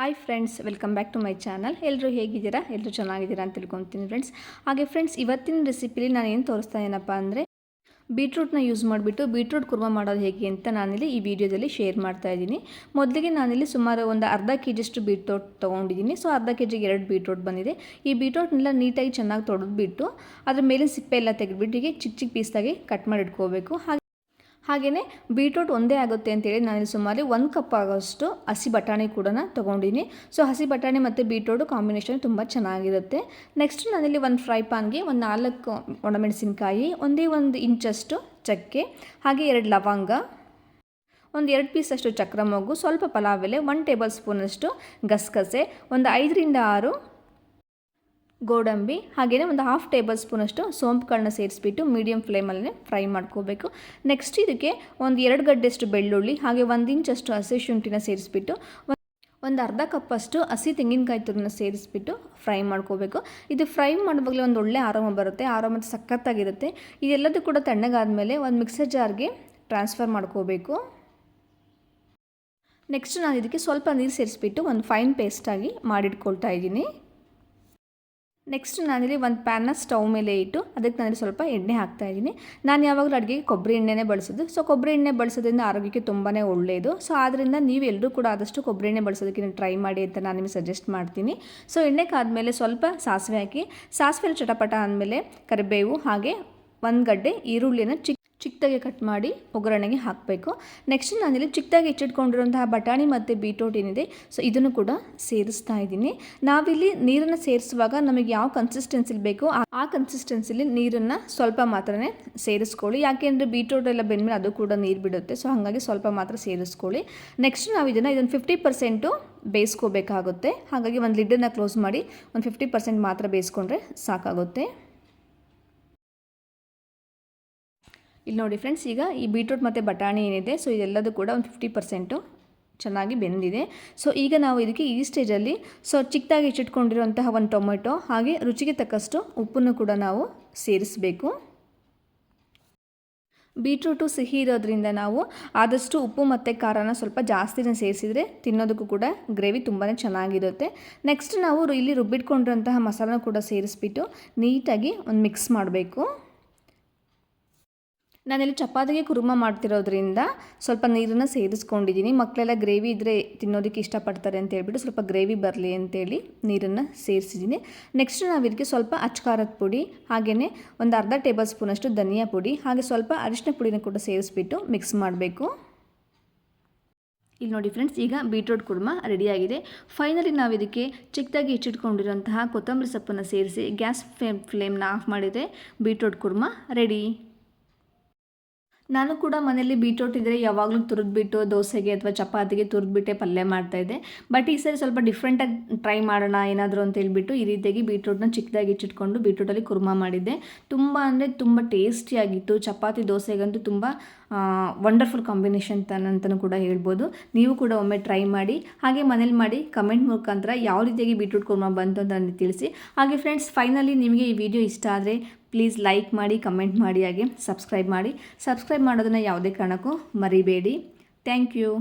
Hi friends welcome back to my channel ಎಲ್ಲರೂ ಹೇಗಿದ್ದೀರಾ? ಎಲ್ಲರೂ ಚೆನ್ನಾಗಿದ್ದೀರಾ ಅಂತ ತಿಳ್ಕೊತೀನಿ ಫ್ರೆಂಡ್ಸ್ ಹಾಗೆ ಫ್ರೆಂಡ್ಸ್ ಇವತ್ತಿನ ರೆಸಿಪಿಲಿ ನಾನು ಏನು ತೋರಿಸ್ತಾ ಏನಪ್ಪ ಅಂದರೆ ಬೀಟ್ರೂಟ್ನ ಯೂಸ್ ಮಾಡಿಬಿಟ್ಟು ಬೀಟ್ರೂಟ್ ಕುರ್ಮ ಮಾಡೋದು ಹೇಗೆ ಅಂತ ನಾನಿಲ್ಲಿ ಈ ವಿಡಿಯೋದಲ್ಲಿ ಶೇರ್ ಮಾಡ್ತಾ ಇದ್ದೀನಿ. ಮೊದಲಿಗೆ ನಾನಿಲ್ಲಿ ಸುಮಾರು ಒಂದು ಅರ್ಧ ಕೆ ಜಿಯಷ್ಟು ಬೀಟ್ರೋಟ್ ತೊಗೊಂಡಿದ್ದೀನಿ. ಸೊ ಅರ್ಧ ಕೆ ಜಿಗೆ ಎರಡು ಬೀಟ್ರೋಟ್ ಬಂದಿದೆ. ಈ ಬೀಟ್ರೋಟ್ನೆಲ್ಲ ನೀಟಾಗಿ ಚೆನ್ನಾಗಿ ತೊಡೆದ್ಬಿಟ್ಟು, ಅದ್ರ ಮೇಲಿನ ಸಿಪ್ಪೆ ಎಲ್ಲ ತೆಗೆದುಬಿಟ್ಟು, ಹೀಗೆ ಚಿಕ್ಕ ಚಿಕ್ಕ ಪೀಸ್ದಾಗಿ ಕಟ್ ಮಾಡಿ ಇಟ್ಕೋಬೇಕು. ಹಾಗೆ ಹಾಗೆಯೇ ಬೀಟ್ರೂಟ್ ಒಂದೇ ಆಗುತ್ತೆ ಅಂತೇಳಿ ನಾನು ಸುಮಾರು ಒಂದು ಕಪ್ ಆಗೋಷ್ಟು ಹಸಿ ಬಟಾಣಿ ಕೂಡ ತೊಗೊಂಡಿನಿ. ಸೊ, ಹಸಿ ಬಟಾಣಿ ಮತ್ತು ಬೀಟ್ರೂಟು ಕಾಂಬಿನೇಷನ್ ತುಂಬ ಚೆನ್ನಾಗಿರುತ್ತೆ. ನೆಕ್ಸ್ಟ್ ನಾನಿಲ್ಲಿ ಒಂದು ಫ್ರೈ ಪಾನ್ಗೆ ಒಂದು ನಾಲ್ಕು ಒಣಮೆಣಸಿನಕಾಯಿ, ಒಂದೇ ಒಂದು ಇಂಚಷ್ಟು ಚಕ್ಕೆ, ಹಾಗೆ ಎರಡು ಲವಂಗ, ಒಂದು ಎರಡು ಪೀಸಷ್ಟು ಚಕ್ರ ಮಗು ಸ್ವಲ್ಪ ಪಲಾವ್ ಎಲೆ ಒನ್ ಟೇಬಲ್ ಸ್ಪೂನಷ್ಟು ಗಸಗಸೆ, ಒಂದು ಐದರಿಂದ ಆರು ಗೋಡಂಬಿ ಹಾಗೆಯೇ ಒಂದು ಹಾಫ್ ಟೇಬಲ್ ಸ್ಪೂನಷ್ಟು ಸೋಂಪು ಕಾಳನ್ನ ಸೇರಿಸ್ಬಿಟ್ಟು ಮೀಡಿಯಮ್ ಫ್ಲೇಮಲ್ಲೇ ಫ್ರೈ ಮಾಡ್ಕೋಬೇಕು. ನೆಕ್ಸ್ಟ್ ಇದಕ್ಕೆ ಒಂದು ಎರಡು ಗಡ್ಡೆಷ್ಟು ಬೆಳ್ಳುಳ್ಳಿ ಹಾಗೆ ಒಂದು ಇಂಚಷ್ಟು ಹಸಿ ಶುಂಠಿನ ಸೇರಿಸ್ಬಿಟ್ಟು ಒಂದು ಅರ್ಧ ಕಪ್ಪಷ್ಟು ಹಸಿ ತೆಂಗಿನಕಾಯಿ ತುರಿನ ಸೇರಿಸ್ಬಿಟ್ಟು ಫ್ರೈ ಮಾಡ್ಕೋಬೇಕು. ಇದು ಫ್ರೈ ಮಾಡುವಾಗಲೇ ಒಂದು ಒಳ್ಳೆ ಆರಾಮ ಬರುತ್ತೆ. ಆರಾಮ ಸಖತ್ತಾಗಿರುತ್ತೆ. ಇದೆಲ್ಲದೂ ಕೂಡ ತಣ್ಣಗಾದಮೇಲೆ ಒಂದು ಮಿಕ್ಸರ್ ಜಾರ್ಗೆ ಟ್ರಾನ್ಸ್ಫರ್ ಮಾಡ್ಕೋಬೇಕು. ನೆಕ್ಸ್ಟ್ ನಾನು ಇದಕ್ಕೆ ಸ್ವಲ್ಪ ನೀರು ಸೇರಿಸ್ಬಿಟ್ಟು ಒಂದು ಫೈನ್ ಪೇಸ್ಟಾಗಿ ಮಾಡಿಟ್ಕೊಳ್ತಾ ಇದ್ದೀನಿ. ನೆಕ್ಸ್ಟ್ ನಾನಿಲ್ಲಿ ಒಂದು ಪ್ಯಾನ್ನ ಸ್ಟವ್ ಮೇಲೆ ಇಟ್ಟು, ಅದಕ್ಕೆ ನಾನು ಸ್ವಲ್ಪ ಎಣ್ಣೆ ಹಾಕ್ತಾ ಇದ್ದೀನಿ. ನಾನು ಯಾವಾಗಲೂ ಅಡುಗೆಗೆ ಕೊಬ್ಬರಿ ಎಣ್ಣೆನೇ ಬಳಸೋದು. ಸೊ ಕೊಬ್ಬರಿ ಎಣ್ಣೆ ಬಳಸೋದ್ರಿಂದ ಆರೋಗ್ಯಕ್ಕೆ ತುಂಬಾ ಒಳ್ಳೆಯದು ಸೊ ಆದ್ದರಿಂದ ನೀವು ಎಲ್ಲರೂ ಕೂಡ ಆದಷ್ಟು ಕೊಬ್ಬರಿ ಎಣ್ಣೆ ಬಳಸೋದಕ್ಕೆ ಟ್ರೈ ಮಾಡಿ ಅಂತ ನಾನು ನಿಮಗೆ ಸಜೆಸ್ಟ್ ಮಾಡ್ತೀನಿ. ಸೊ ಎಣ್ಣೆ ಕಾದ್ಮೇಲೆ ಸ್ವಲ್ಪ ಸಾಸಿವೆ ಹಾಕಿ ಸಾಸಿವೆ ಚಟಪಟ ಅಂದಮೇಲೆ ಕರಿಬೇವು, ಹಾಗೆ ಒಂದು ಗಡ್ಡೆ ಈರುಳ್ಳಿನ ಚಿಕ್ಕ ಚಿಕ್ಕದಾಗಿ ಕಟ್ ಮಾಡಿ ಒಗ್ಗರಣೆಗೆ ಹಾಕಬೇಕು. ನೆಕ್ಸ್ಟ್ ನಾನಿಲ್ಲಿ ಚಿಕ್ಕದಾಗಿ ಹೆಚ್ಚಿಟ್ಕೊಂಡಿರುವಂತಹ ಬಟಾಣಿ ಮತ್ತು ಬೀಟ್ರೋಟ್ ಏನಿದೆ ಸೊ ಇದನ್ನು ಕೂಡ ಸೇರಿಸ್ತಾ ಇದ್ದೀನಿ. ನಾವಿಲ್ಲಿ ನೀರನ್ನು ಸೇರಿಸುವಾಗ ನಮಗೆ ಯಾವ ಕನ್ಸಿಸ್ಟೆನ್ಸಿಲಿ ಬೇಕೋ ಆ ಕನ್ಸಿಸ್ಟೆನ್ಸಿಲಿ ನೀರನ್ನು ಸ್ವಲ್ಪ ಮಾತ್ರನೇ ಸೇರಿಸ್ಕೊಳ್ಳಿ. ಯಾಕೆಂದರೆ ಬೀಟ್ರೋಟ್ ಎಲ್ಲ ಬೆಂದಮೇಲೆ ಅದು ಕೂಡ ನೀರು ಬಿಡುತ್ತೆ ಸೊ ಹಾಗಾಗಿ ಸ್ವಲ್ಪ ಮಾತ್ರ ಸೇರಿಸ್ಕೊಳ್ಳಿ. ನೆಕ್ಸ್ಟ್ ನಾವು ಇದನ್ನು ಇದನ್ನು ಫಿಫ್ಟಿ ಪರ್ಸೆಂಟು ಬೇಯಿಸ್ಕೋಬೇಕಾಗುತ್ತೆ. ಹಾಗಾಗಿ ಒಂದು ಲಿಡ್ಡನ್ನು ಕ್ಲೋಸ್ ಮಾಡಿ ಒಂದು ಫಿಫ್ಟಿ ಪರ್ಸೆಂಟ್ ಮಾತ್ರ ಬೇಯಿಸ್ಕೊಂಡ್ರೆ ಸಾಕಾಗುತ್ತೆ. ಇಲ್ಲಿ ನೋಡಿ ಫ್ರೆಂಡ್ಸ್, ಈಗ ಈ ಬೀಟ್ರೂಟ್ ಮತ್ತು ಬಟಾಣಿ ಏನಿದೆ ಸೊ ಇದೆಲ್ಲದೂ ಕೂಡ ಒಂದು ಫಿಫ್ಟಿ ಪರ್ಸೆಂಟು ಚೆನ್ನಾಗಿ ಬೆಂದಿದೆ. ಸೊ ಈಗ ನಾವು ಇದಕ್ಕೆ ಈ ಸ್ಟೇಜಲ್ಲಿ ಸೊ ಚಿಕ್ಕದಾಗಿ ಹೆಚ್ಚಿಟ್ಕೊಂಡಿರುವಂತಹ ಒಂದು ಟೊಮೆಟೊ, ಹಾಗೆ ರುಚಿಗೆ ತಕ್ಕಷ್ಟು ಉಪ್ಪನ್ನು ಕೂಡ ನಾವು ಸೇರಿಸಬೇಕು. ಬೀಟ್ರೂಟು ಸಿಹಿ ಇರೋದ್ರಿಂದ ನಾವು ಆದಷ್ಟು ಉಪ್ಪು ಮತ್ತು ಖಾರನ ಸ್ವಲ್ಪ ಜಾಸ್ತಿನ ಸೇರಿಸಿದರೆ ತಿನ್ನೋದಕ್ಕೂ ಕೂಡ ಗ್ರೇವಿ ತುಂಬಾ ಚೆನ್ನಾಗಿರುತ್ತೆ. ನೆಕ್ಸ್ಟ್ ನಾವು ಇಲ್ಲಿ ರುಬ್ಬಿಟ್ಕೊಂಡಿರೋಂತಹ ಮಸಾಲನ ಕೂಡ ಸೇರಿಸ್ಬಿಟ್ಟು ನೀಟಾಗಿ ಒಂದು ಮಿಕ್ಸ್ ಮಾಡಬೇಕು. ನಾನಿಲ್ಲಿ ಚಪಾತಿಗೆ ಕುರ್ಮ ಮಾಡ್ತಿರೋದ್ರಿಂದ ಸ್ವಲ್ಪ ನೀರನ್ನು ಸೇರಿಸ್ಕೊಂಡಿದ್ದೀನಿ ಮಕ್ಕಳೆಲ್ಲ ಗ್ರೇವಿ ಇದ್ದರೆ ತಿನ್ನೋದಕ್ಕೆ ಇಷ್ಟಪಡ್ತಾರೆ ಅಂತ ಹೇಳ್ಬಿಟ್ಟು ಸ್ವಲ್ಪ ಗ್ರೇವಿ ಬರಲಿ ಅಂತೇಳಿ ನೀರನ್ನು ಸೇರಿಸಿದ್ದೀನಿ. ನೆಕ್ಸ್ಟ್ ನಾವು ಇದಕ್ಕೆ ಸ್ವಲ್ಪ ಅಚ್ಕಾರದ ಪುಡಿ ಹಾಗೆಯೇ ಒಂದು ಅರ್ಧ ಟೇಬಲ್ ಸ್ಪೂನಷ್ಟು ಧನಿಯಾ ಪುಡಿ, ಹಾಗೆ ಸ್ವಲ್ಪ ಅರಿಶಿನ ಪುಡಿನ ಕೂಡ ಸೇರಿಸ್ಬಿಟ್ಟು ಮಿಕ್ಸ್ ಮಾಡಬೇಕು. ಇಲ್ಲಿ ನೋಡಿ ಫ್ರೆಂಡ್ಸ್ ಈಗ ಬೀಟ್ರೋಟ್ ಕುರ್ಮ ರೆಡಿಯಾಗಿದೆ ಫೈನಲಿ ನಾವು ಇದಕ್ಕೆ ಚಿಕ್ಕದಾಗಿ ಹೆಚ್ಚಿಟ್ಕೊಂಡಿರುವಂತಹ ಕೊತ್ತಂಬರಿ ಸೊಪ್ಪನ್ನು ಸೇರಿಸಿ, ಗ್ಯಾಸ್ ಫ್ಲೇಮ್ ಫ್ಲೇಮ್ನ ಆಫ್ ಮಾಡಿದರೆ ಬೀಟ್ರೋಟ್ ಕುರ್ಮ ರೆಡಿ ನಾನು ಕೂಡ ಮನೇಲಿ ಬೀಟ್ರೋಟ್ ಇದ್ದರೆ ಯಾವಾಗಲೂ ತುರಿದ್ಬಿಟ್ಟು ದೋಸೆಗೆ ಅಥವಾ ಚಪಾತಿಗೆ ತುರಿದ್ಬಿಟ್ಟೆ ಪಲ್ಯ ಮಾಡ್ತಾಯಿದ್ದೆ ಬಟ್ ಈ ಸರಿ ಸ್ವಲ್ಪ ಡಿಫ್ರೆಂಟಾಗಿ ಟ್ರೈ ಮಾಡೋಣ ಏನಾದರೂ ಅಂತ ಹೇಳ್ಬಿಟ್ಟು ಈ ರೀತಿಯಾಗಿ ಬೀಟ್ರೋಟ್ನ ಚಿಕ್ಕದಾಗಿ ಇಚ್ಚಿಟ್ಕೊಂಡು ಬೀಟ್ರೋಟಲ್ಲಿ ಕುರ್ಮಾ ಮಾಡಿದ್ದೆ. ತುಂಬ ಅಂದರೆ ತುಂಬ ಟೇಸ್ಟಿಯಾಗಿತ್ತು ಚಪಾತಿ, ದೋಸೆಗಂತೂ ತುಂಬ ವಂಡರ್ಫುಲ್ ಕಾಂಬಿನೇಷನ್ ಅಂತಲೂ ಕೂಡ ಹೇಳ್ಬೋದು. ನೀವು ಕೂಡ ಒಮ್ಮೆ ಟ್ರೈ ಮಾಡಿ, ಹಾಗೆ ಮನೇಲಿ ಮಾಡಿ ಕಮೆಂಟ್ ಮುಖಾಂತರ ಯಾವ ರೀತಿಯಾಗಿ ಬೀಟ್ರೂಟ್ ಕುರ್ಮಾ ಬಂತು ಅಂತ ನನಗೆ ತಿಳಿಸಿ. ಹಾಗೆ ಫ್ರೆಂಡ್ಸ್ ಫೈನಲಿ ನಿಮಗೆ ಈ ವಿಡಿಯೋ ಇಷ್ಟ ಆದರೆ ಪ್ಲೀಸ್ ಲೈಕ್ ಮಾಡಿ ಕಮೆಂಟ್ ಮಾಡಿ, ಹಾಗೆ ಸಬ್ಸ್ಕ್ರೈಬ್ ಮಾಡಿ. ಸಬ್ಸ್ಕ್ರೈಬ್ ಮಾಡೋದನ್ನು ಯಾವುದೇ ಕಾರಣಕ್ಕೂ ಮರಿಬೇಡಿ. Thank you